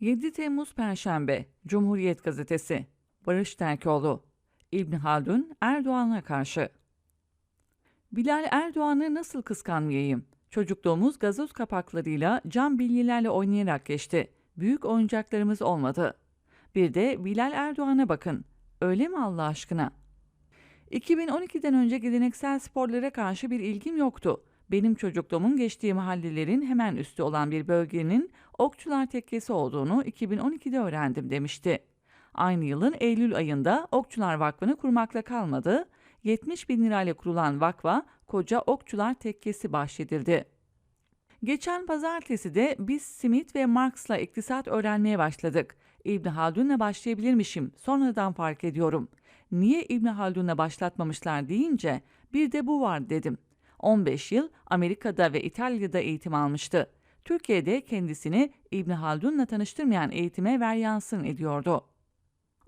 7 Temmuz Perşembe Cumhuriyet Gazetesi Barış Terkoğlu İbn Haldun Erdoğan'a karşı Bilal Erdoğan'ı nasıl kıskanmayayım? Çocukluğumuz gazoz kapaklarıyla cam bilyelerle oynayarak geçti. Büyük oyuncaklarımız olmadı. Bir de Bilal Erdoğan'a bakın. Öyle mi Allah aşkına? 2012'den önce geleneksel sporlara karşı bir ilgim yoktu. Benim çocukluğumun geçtiği mahallelerin hemen üstü olan bir bölgenin Okçular Tekkesi olduğunu 2012'de öğrendim demişti. Aynı yılın Eylül ayında Okçular Vakfı'nı kurmakla kalmadı, 70 bin lirayla kurulan vakfa Koca Okçular Tekkesi bahşedildi. Geçen pazartesi de biz Smith ve Marx'la iktisat öğrenmeye başladık. İbn Haldun'la başlayabilirmişim, sonradan fark ediyorum. Niye İbn Haldun'la başlatmamışlar deyince bir de bu var dedim. 15 yıl Amerika'da ve İtalya'da eğitim almıştı. Türkiye'de kendisini İbn Haldun'la tanıştırmayan eğitime veryansın ediyordu.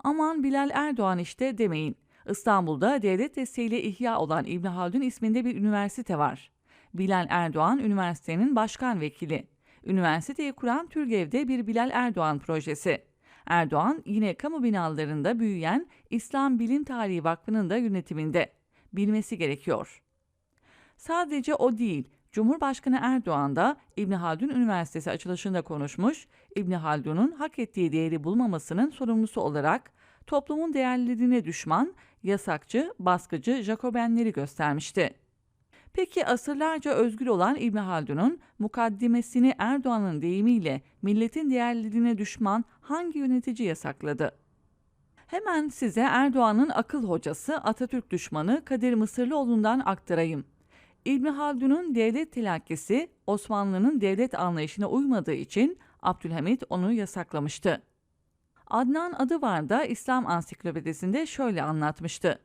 Aman Bilal Erdoğan işte demeyin. İstanbul'da devlet desteğiyle ihya olan İbn Haldun isminde bir üniversite var. Bilal Erdoğan üniversitenin başkan vekili. Üniversiteyi kuran Türgev'de bir Bilal Erdoğan projesi. Erdoğan yine kamu binalarında büyüyen İslam Bilim Tarihi Vakfı'nın da yönetiminde. Bilmesi gerekiyor. Sadece o değil, Cumhurbaşkanı Erdoğan da İbn Haldun Üniversitesi açılışında konuşmuş, İbn Haldun'un hak ettiği değeri bulmamasının sorumlusu olarak toplumun değerlerine düşman, yasakçı, baskıcı Jacobenleri göstermişti. Peki asırlarca özgür olan İbn Haldun'un mukaddimesini Erdoğan'ın deyimiyle milletin değerlerine düşman hangi yönetici yasakladı? Hemen size Erdoğan'ın akıl hocası Atatürk düşmanı Kadir Mısırlıoğlu'ndan aktarayım. İbn Haldun'un devlet tilakkisi Osmanlı'nın devlet anlayışına uymadığı için Abdülhamit onu yasaklamıştı. Adnan adı var da İslam Ansiklopedisinde şöyle anlatmıştı.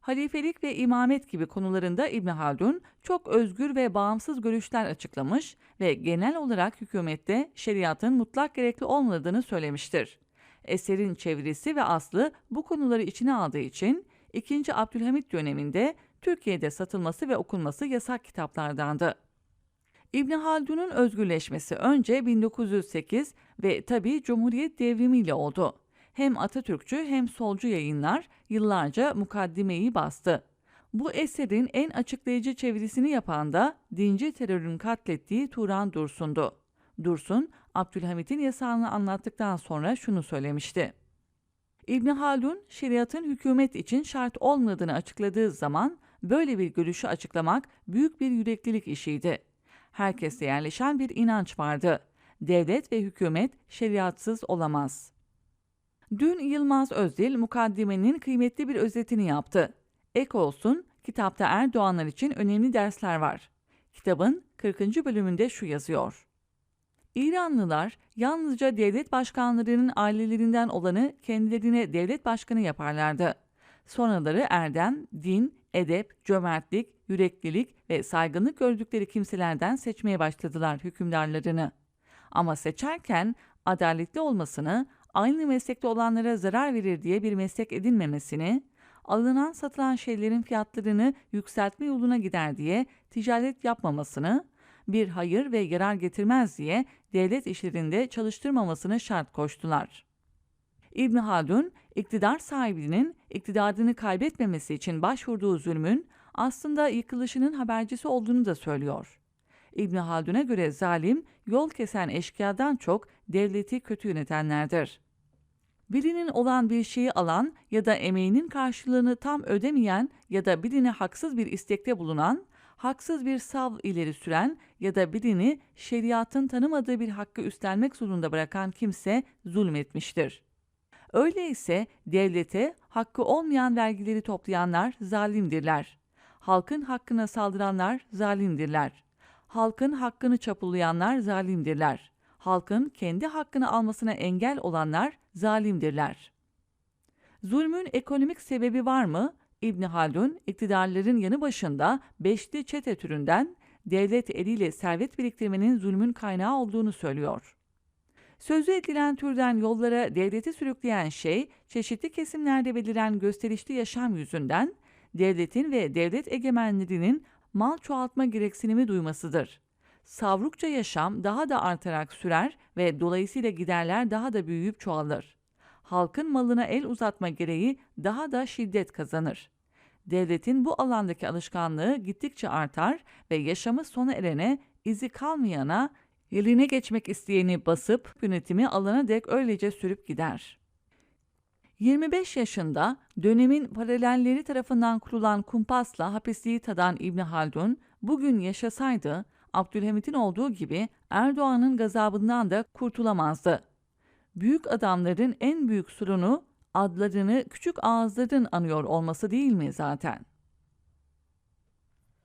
Halifelik ve imamet gibi konularında İbn Haldun çok özgür ve bağımsız görüşler açıklamış ve genel olarak hükümette şeriatın mutlak gerekli olmadığını söylemiştir. Eserin çevirisi ve aslı bu konuları içine aldığı için 2. Abdülhamit döneminde Türkiye'de satılması ve okunması yasak kitaplardandı. İbn Haldun'un özgürleşmesi önce 1908 ve tabi Cumhuriyet devrimiyle oldu. Hem Atatürkçü hem solcu yayınlar yıllarca mukaddimeyi bastı. Bu eserin en açıklayıcı çevirisini yapan da dinci terörün katlettiği Turan Dursun'du. Dursun, Abdülhamit'in yasağını anlattıktan sonra şunu söylemişti. İbn Haldun, şeriatın hükümet için şart olmadığını açıkladığı zaman böyle bir görüşü açıklamak büyük bir yüreklilik işiydi. Herkeste yerleşen bir inanç vardı. Devlet ve hükümet şeriatsız olamaz. Dün Yılmaz Özdil mukaddimenin kıymetli bir özetini yaptı. Ek olsun, kitapta Erdoğanlar için önemli dersler var. Kitabın 40. bölümünde şu yazıyor. İranlılar yalnızca devlet başkanlarının ailelerinden olanı kendilerine devlet başkanı yaparlardı. Sonraları erdem, din, edep, cömertlik, yüreklilik ve saygınlık gördükleri kimselerden seçmeye başladılar hükümdarlarını. Ama seçerken adaletli olmasını, aynı meslekte olanlara zarar verir diye bir meslek edinmemesini, alınan satılan şeylerin fiyatlarını yükseltme yoluna gider diye ticaret yapmamasını, bir hayır ve yarar getirmez diye devlet işlerinde çalıştırmamasını şart koştular. İbn Haldun, iktidar sahibinin iktidarını kaybetmemesi için başvurduğu zulmün aslında yıkılışının habercisi olduğunu da söylüyor. İbn Haldun'a göre zalim, yol kesen eşkıyadan çok devleti kötü yönetenlerdir. Birinin olan bir şeyi alan ya da emeğinin karşılığını tam ödemeyen ya da birine haksız bir istekte bulunan, haksız bir sav ileri süren ya da birini şeriatın tanımadığı bir hakkı üstlenmek zorunda bırakan kimse zulmetmiştir. Öyleyse devlete hakkı olmayan vergileri toplayanlar zalimdirler. Halkın hakkına saldıranlar zalimdirler. Halkın hakkını çapulayanlar zalimdirler. Halkın kendi hakkını almasına engel olanlar zalimdirler. Zulmün ekonomik sebebi var mı? İbn Haldun iktidarların yanı başında beşli çete türünden devlet eliyle servet biriktirmenin zulmün kaynağı olduğunu söylüyor. Sözü edilen türden yollara devleti sürükleyen şey, çeşitli kesimlerde beliren gösterişli yaşam yüzünden devletin ve devlet egemenlerinin mal çoğaltma gereksinimi duymasıdır. savrukça yaşam daha da artarak sürer ve dolayısıyla giderler daha da büyüyüp çoğalır. Halkın malına el uzatma gereği daha da şiddet kazanır. Devletin bu alandaki alışkanlığı gittikçe artar ve yaşamı sona erene, izi kalmayana, yerine geçmek isteyeni basıp yönetimi alana dek öylece sürüp gider. 25 yaşında dönemin paralelleri tarafından kurulan kumpasla hapisliği tadan İbn Haldun bugün yaşasaydı Abdülhamit'in olduğu gibi Erdoğan'ın gazabından da kurtulamazdı. Büyük adamların en büyük sorunu adlarını küçük ağızların anıyor olması değil mi zaten?